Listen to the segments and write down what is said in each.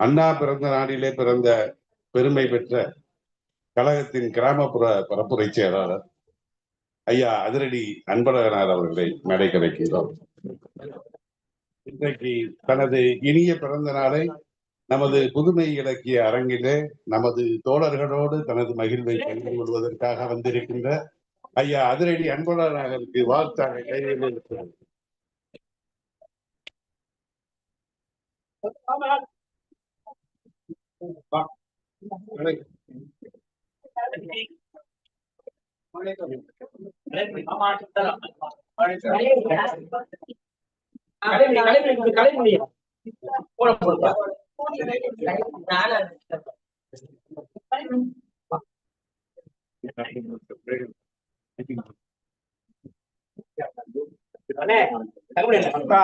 அண்ணா பிறந்த நாடிலே பிறந்த பெருமை பெற்ற கழகத்தின் கிராமப்புற பரப்புரை செயலாளர் ஐயா அதிரடி அன்பழகனார் அவர்களை மேடை கிடைக்கிறோம் இன்றைக்கு தனது இனிய பிறந்த நாளை நமது புதுமை இலக்கிய அரங்கிலே நமது தோழர்களோடு தனது மகிழ்வை பகிர்ந்து கொள்வதற்காக வந்திருக்கின்ற ஐயா அதிரடி அன்பழகனாருக்கு வாழ்த்தாக கையில் இருக்கிறது.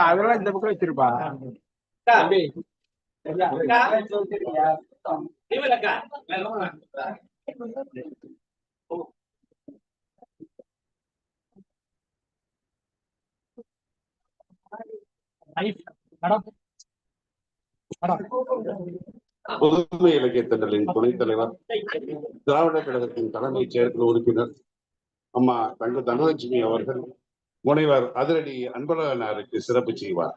அதெல்லாம் இந்த பக்கம் வச்சிருப்பா. புதுமை இலக்கிய திட்டலின் துணைத் தலைவர் திராவிட கழகத்தின் தலைமைச் செயற்குழு உறுப்பினர் அம்மா தங்க தனலட்சுமி அவர்கள் முனைவர் அதிரடி அன்பழகனாருக்கு சிறப்பு செய்வார்.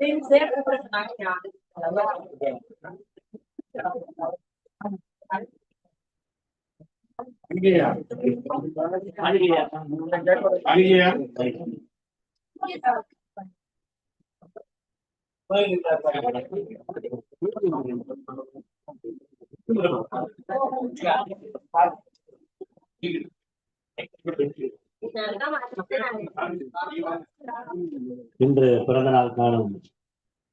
இல்ல அவர் அங்க வச்சு வெட்ட கலைமணி இன்று பிறந்த நாள் காணும்.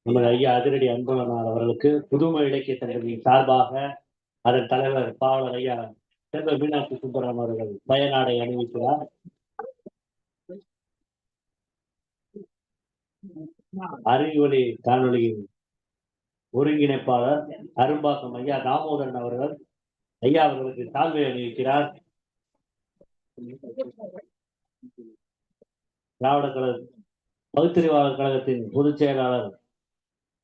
நமது ஐயா அதிரடி அன்பழகனார் அவர்களுக்கு புதுமை இலக்கிய தலைவரின் சார்பாக அதன் தலைவர் பாவலர் ஐயா செல்வ மீனாட்சி சுந்தரம் அவர்கள் பயனாடை அணிவிக்கிறார். அறிவொலி காணொளியின் ஒருங்கிணைப்பாளர் அரும்பாக்கம் ஐயா தாமோதரன் அவர்கள் ஐயா அவர்களுக்கு தாழ்வை அணிவிக்கிறார். திராவிட கழக பகுத்தறிவாளர் கழகத்தின் பொதுச் செயலாளர்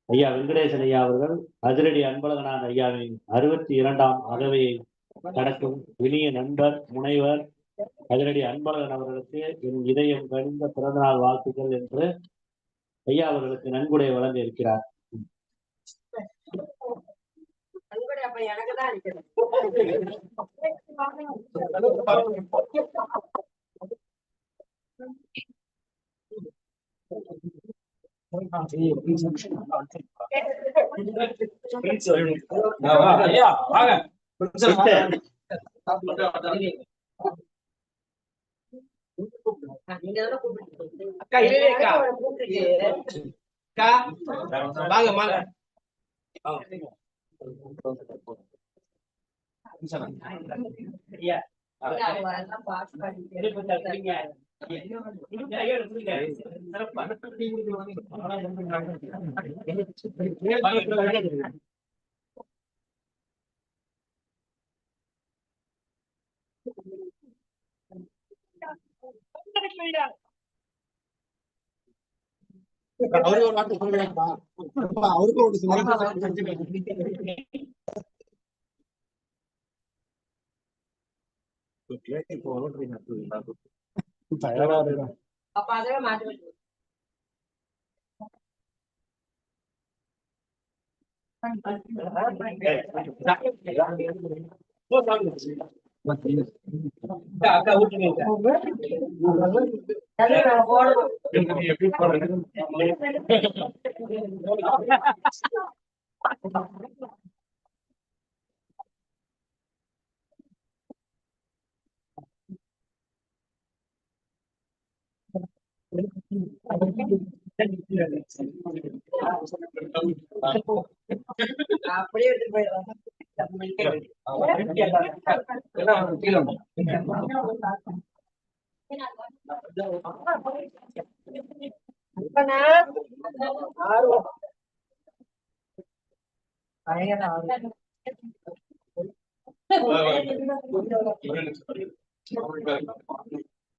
ஐயா வெங்கடேசன் ஐயா அவர்கள் அதிரடி அன்பழகனான் ஐயாவின் அறுபத்தி இரண்டாம் அகவையை கடக்கும் இனிய நண்பர் முனைவர் அதிரடி அன்பழகன் அவர்களுக்கு என் இதயம் கழிந்த பிறந்தநாள் வாழ்த்துக்கள் என்று ஐயா அவர்களுக்கு நன்கொடை வழங்க இருக்கிறார் அக்கா இல்லையே அக்கா அக்கா. வாங்க வாங்க அவருக்கு ஒரு வார்த்தை சொல்லுங்கப்பா அவருக்கு ஒரு அப்ப அதவே மாற்றி விட்டு அக்கா ஊட்டுங்க அப்படியே எடுத்துட்டு போயிடலாம் பயங்கர